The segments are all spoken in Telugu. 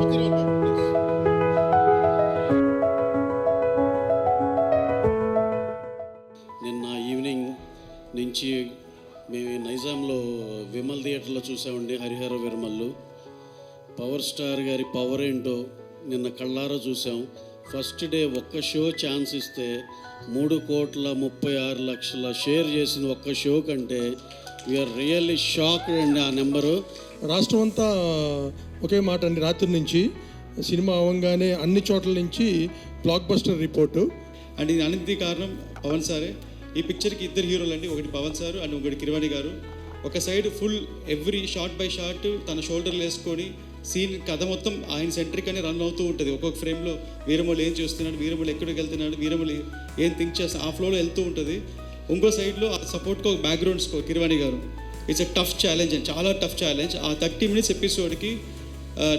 నిన్న ఈవినింగ్ నుంచి మేము నైజాంలో విమల్ థియేటర్లో చూసామండి హరిహర విరమల్లు పవర్ స్టార్ గారి పవర్ ఏంటో నిన్న కళ్ళారా చూసాం. ఫస్ట్ డే ఒక్క షో ఛాన్స్ ఇస్తే మూడు కోట్ల ముప్పై ఆరు లక్షల షేర్ చేసిన ఒక్క షో కంటే వీఆర్ రియల్లీ షాక్డ్ అండి ఆ నెంబరు రాష్ట్రం అంతా ఒకే మాట అండి రాత్రి నుంచి సినిమా అవ్వగానే అన్ని చోట్ల నుంచి బ్లాక్ బస్టర్ రిపోర్టు అండ్ ఇది అన్నింటి కారణం పవన్ సారే. ఈ పిక్చర్కి ఇద్దరు హీరోలు అండి ఒకటి పవన్ సార్ అండ్ ఒకటి కిరవాణి గారు. ఒక side full every short by short తన షోల్డర్లు వేసుకొని సీన్ కథ మొత్తం ఆయన సెంట్రిక్ అని రన్ అవుతూ ఉంటుంది. ఒక్కొక్క ఫ్రేమ్లో వీరమూలు ఏం చేస్తున్నాడు వీరమూలు ఎక్కడికి వెళ్తున్నాడు వీరమూలు ఏం థింక్ చేస్తా ఆ ఫ్లోలో వెళ్తూ ఉంటుంది. ఇంకో సైడ్లో ఆ సపోర్ట్కి ఒక బ్యాక్గ్రౌండ్ స్కోర్ కిరవాణి గారు. It's a tough challenge and చాలా టఫ్ ఛాలెంజ్ ఆ థర్టీ మినిట్స్ ఎపిసోడ్కి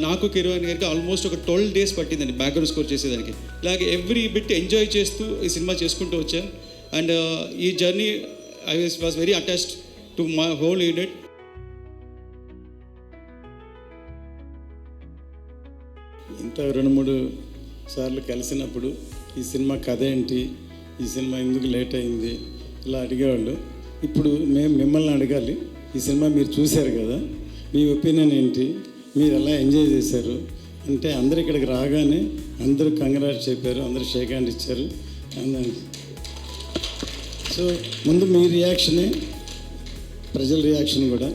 నాకు కిరవాణి గారికి ఆల్మోస్ట్ ఒక ట్వెల్వ్ డేస్ పట్టిందండి బ్యాక్గ్రౌండ్ స్కోర్ చేసేదానికి. ఇలాగే ఎవ్రీ బిట్ ఎంజాయ్ చేస్తూ ఈ సినిమా చేసుకుంటూ వచ్చాను. అండ్ ఈ journey I was was very attached to my whole unit ఇంత రెండు మూడు సార్లు కలిసినప్పుడు ఈ సినిమా కథ ఏంటి? ఈ సినిమా ఎందుకు లేట్ అయింది? ఇలా అడిగేవాళ్ళు. ఇప్పుడు మేము మిమ్మల్ని అడగాలి. ఈ సినిమా మీరు చూశారు కదా. మీ ఒపీనియన్ ఏంటి? మీరు ఎలా ఎంజాయ్ చేశారు? అంటే అందరు ఇక్కడికి రాగానే అందరూ కంగ్రాట్స్ చెప్పారు అందరూ షేక్ హ్యాండ్ ఇచ్చారు. సో ముందు మీ రియాక్షనే ప్రజల రియాక్షన్ కూడా.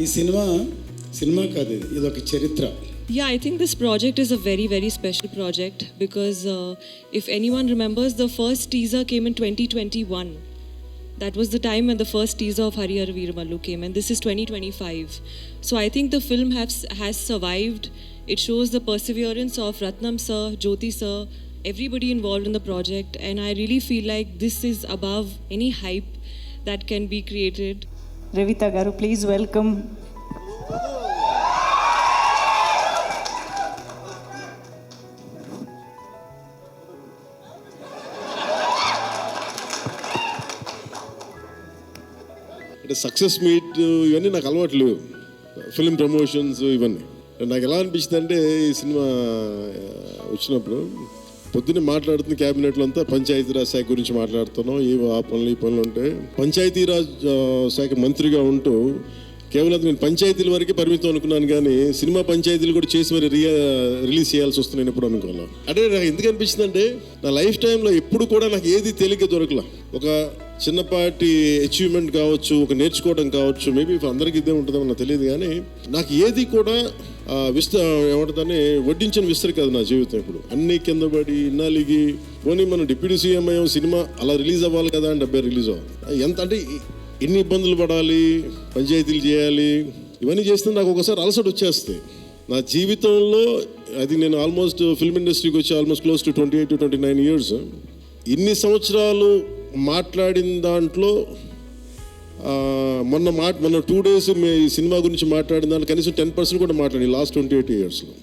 ఈ సినిమా సినిమా కాదు ఇది. ఇది ఒక చరిత్ర. Yeah, I think this project is a very, very special project because uh, if anyone remembers, the first teaser came in 2021. That was the time when the first teaser of Harihar Veeramallu came, and this is 2025. So I think the film has, has survived. It shows the perseverance of Ratnam sir, Jyoti sir, everybody involved in the project, and I really feel like this is above any hype that can be created. Revita Garu, please welcome. అంటే సక్సెస్ మీట్ ఇవన్నీ నాకు అలవాటు లేవు. ప్రమోషన్స్ ఇవన్నీ. నాకు ఎలా అనిపించింది అంటే ఈ సినిమా వచ్చినప్పుడు పొద్దున్నే మాట్లాడుతున్న క్యాబినెట్లో అంతా పంచాయతీరాజ్ శాఖ గురించి మాట్లాడుతున్నాం. ఈ ఆ పనులు ఈ పనులు ఉంటాయి పంచాయతీరాజ్ శాఖ మంత్రిగా ఉంటూ కేవలం నేను పంచాయతీల వరకే పరిమితం అనుకున్నాను కానీ సినిమా పంచాయతీలు కూడా చేసి మరి రియా రిలీజ్ చేయాల్సి వస్తుంది నేను ఎప్పుడు అనుకోను. అంటే నాకు ఎందుకు అనిపించింది అంటే నా లైఫ్ టైంలో ఎప్పుడు కూడా నాకు ఏది తేలిక దొరకలా. ఒక చిన్నపాటి అచీవ్మెంట్ కావచ్చు ఒక నేర్చుకోవడం కావచ్చు మేబీ అందరికీ ఇదే ఉంటుందో నాకు తెలియదు కానీ నాకు ఏది కూడా విస్త ఏమంటుందని వడ్డించిన విస్తరి కాదు నా జీవితం ఇప్పుడు. అన్ని కింద పడి ఇన్నాలిగి పోనీ మనం డిప్యూటీ సీఎం అయ్యాం సినిమా అలా రిలీజ్ అవ్వాలి కదా అని డెబ్బై రిలీజ్ అవ్వాలి. ఎంత అంటే ఎన్ని ఇబ్బందులు పడాలి పంచాయతీలు చేయాలి ఇవన్నీ చేస్తే నాకు ఒకసారి అలసట వచ్చేస్తాయి నా జీవితంలో అది నేను ఆల్మోస్ట్ ఫిల్మ్ ఇండస్ట్రీకి వచ్చి almost close to twenty eight to twenty nine years ఇన్ని సంవత్సరాలు మాట్లాడిన దాంట్లో మొన్న మాట మొన్న టూ డేస్ మీ ఈ సినిమా గురించి మాట్లాడిన దాంట్లో కనీసం టెన్ పర్సెంట్ కూడా మాట్లాడి లాస్ట్ ట్వంటీ ఎయిట్ ఇయర్స్లో